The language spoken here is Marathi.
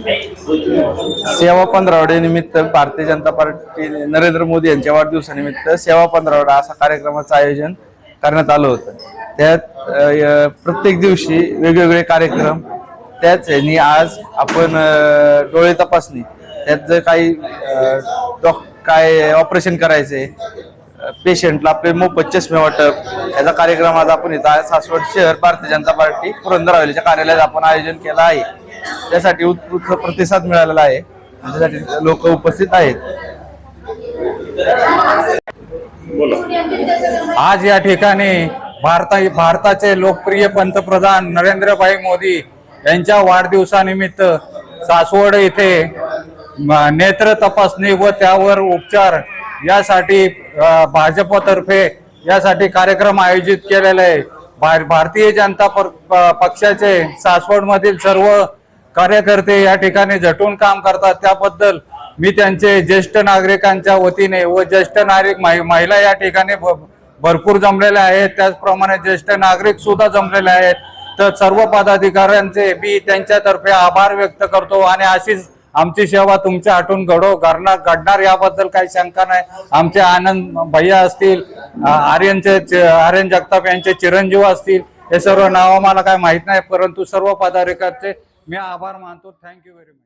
सेवा पंधरावडे निमित्त भारतीय जनता पार्टी नरेंद्र मोदी यांच्या वाढदिवसानिमित्त सेवा पंधरावडा असा कार्यक्रमाचं आयोजन करण्यात आलं होतं. त्यात प्रत्येक दिवशी वेगवेगळे कार्यक्रम त्याच ह्यानी आज आपण डोळे तपासणी त्यात जर काही डॉक काय ऑपरेशन करायचे पेशंटला आपले मोफत चष्मे वाटप. याचा कार्यक्रम आज आपण इथं आहे. सासवड शहर भारतीय जनता पार्टी पुरंदर हवेलीच्या कार्यालयात आपण आयोजन केलं आहे. त्यासाठी उत्स्फूर्त प्रतिसाद मिळालेला आहे. त्यासाठी लोक उपस्थित आहेत. आज या ठिकाणी भारता भारताचे लोकप्रिय पंतप्रधान नरेंद्रभाई मोदी यांच्या वाढदिवसानिमित्त सासवड येथे नेत्र तपासणी व त्यावर उपचार यासाठी भाजपतर्फे यासाठी कार्यक्रम आयोजित केलेला आहे. भार भारतीय जनता प- पक्षाचे सासवडमधील सर्व कार्यकर्ते या ठिकाणी झटून काम करतात. त्याबद्दल मी त्यांचे ज्येष्ठ नागरिकांच्या वतीने व ज्येष्ठ नागरिक महि- महिला या ठिकाणी भ- भरपूर जमलेल्या आहेत. त्याचप्रमाणे ज्येष्ठ नागरिक सुद्धा जमलेले आहेत. तर सर्व पदाधिकाऱ्यांचे मी त्यांच्यातर्फे आभार व्यक्त करतो आणि अशीच आमची सेवा तुमच्या हातून घडो. घडणार घडणार याबद्दल काही शंका नाही. आमचे आनंद भैया असतील आर्यनचे आर्यन जगताप यांचे चिरंजीव असतील हे सर्व नाव मला काय माहीत नाही परंतु सर्व पदाधिकारचे मी आभार मानतो. Thank you very much